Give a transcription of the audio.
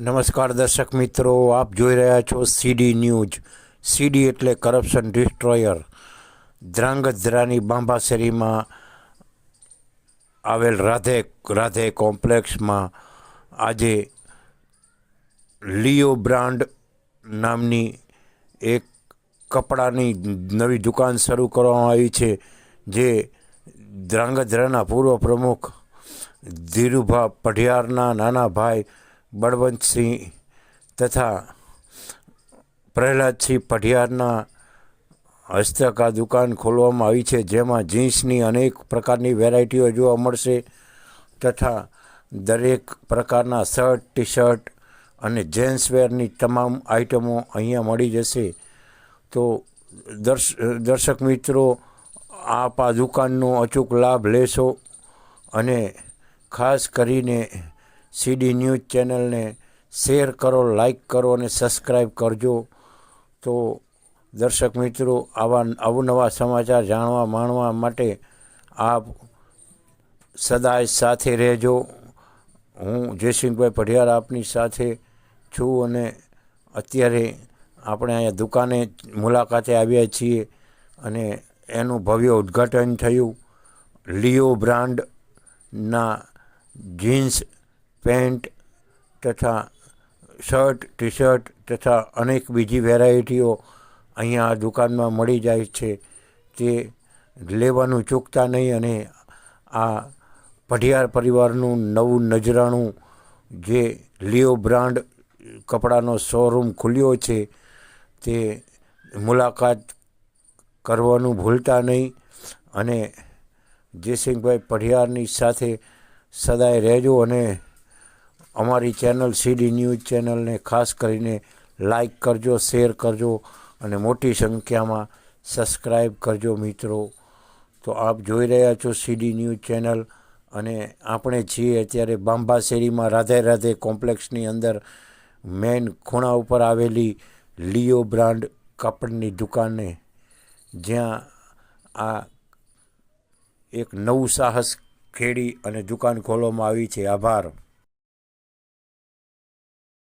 નમસ્કાર દર્શક મિત્રો, આપ જોઈ રહ્યા છો સીડી ન્યૂઝ. સીડી એટલે કરપ્શન ડિસ્ટ્રોયર ધ્રાંગધ્રાની બાંબાસેરીમાં આવેલ રાધે રાધે કોમ્પ્લેક્સમાં આજે લિયો બ્રાન્ડ નામની એક કપડાની નવી દુકાન શરૂ કરવામાં આવી છે, જે ધ્રાંગધ્રાના પૂર્વ પ્રમુખ ધીરુભા પઢિયારના નાના ભાઈ બળવંતસિંહ તથા પ્રહલાદસિંહ પઢિયારના હસ્તક આ દુકાન ખોલવામાં આવી છે, જેમાં જીન્સની અનેક પ્રકારની વેરાયટીઓ જોવા મળશે તથા દરેક પ્રકારના શર્ટ ટી શર્ટ અને જેન્ટ્સવેરની તમામ આઇટમો અહીંયા મળી જશે. તો દર્શ, દર્શક મિત્રો, આપ આ દુકાનનો અચૂક લાભ લેશો અને ખાસ કરીને સીડી ન્યૂઝ ચેનલને શેર કરો, લાઈક કરો અને સબસ્ક્રાઈબ કરજો. તો દર્શક મિત્રો, આવા અવનવા સમાચાર જાણવા, માણવા માટે આપ સદાય સાથે રહેજો. હું જયસિંહભાઈ પઢિયાર આપની સાથે છું અને અત્યારે આપણે અહીંયા દુકાને મુલાકાતે આવ્યા છીએ અને એનું ભવ્ય ઉદ્ઘાટન થયું. લિયો બ્રાન્ડના જીન્સ પેન્ટ તથા શર્ટ ટી શર્ટ તથા અનેક બીજી વેરાયટીઓ અહીંયા આ દુકાનમાં મળી જાય છે. તે લેવાનું ચૂકતા નહીં અને આ પઢિયાર પરિવારનું નવું નજરાણું જે લિયો બ્રાન્ડ કપડાનો શોરૂમ ખુલ્યો છે તે મુલાકાત કરવાનું ભૂલતા નહીં અને જયસિંહભાઈ પઢિયારની સાથે સદાય રહેજો અને અમારી ચેનલ સીડી ન્યૂઝ ચેનલને ખાસ કરીને લાઈક કરજો, શેર કરજો અને મોટી સંખ્યામાં સબસ્ક્રાઈબ કરજો મિત્રો. તો આપ જોઈ રહ્યા છો સીડી ન્યૂઝ ચેનલ અને આપણે છીએ અત્યારે બાંબા શેરીમાં રાધે રાધે કોમ્પ્લેક્સની અંદર. મેઇન ખૂણા ઉપર આવેલી લિયો બ્રાન્ડ કાપડની દુકાને. જ્યાં આ એક નવું સાહસ ખેડી અને દુકાન ખોલવામાં આવી છે. આભાર.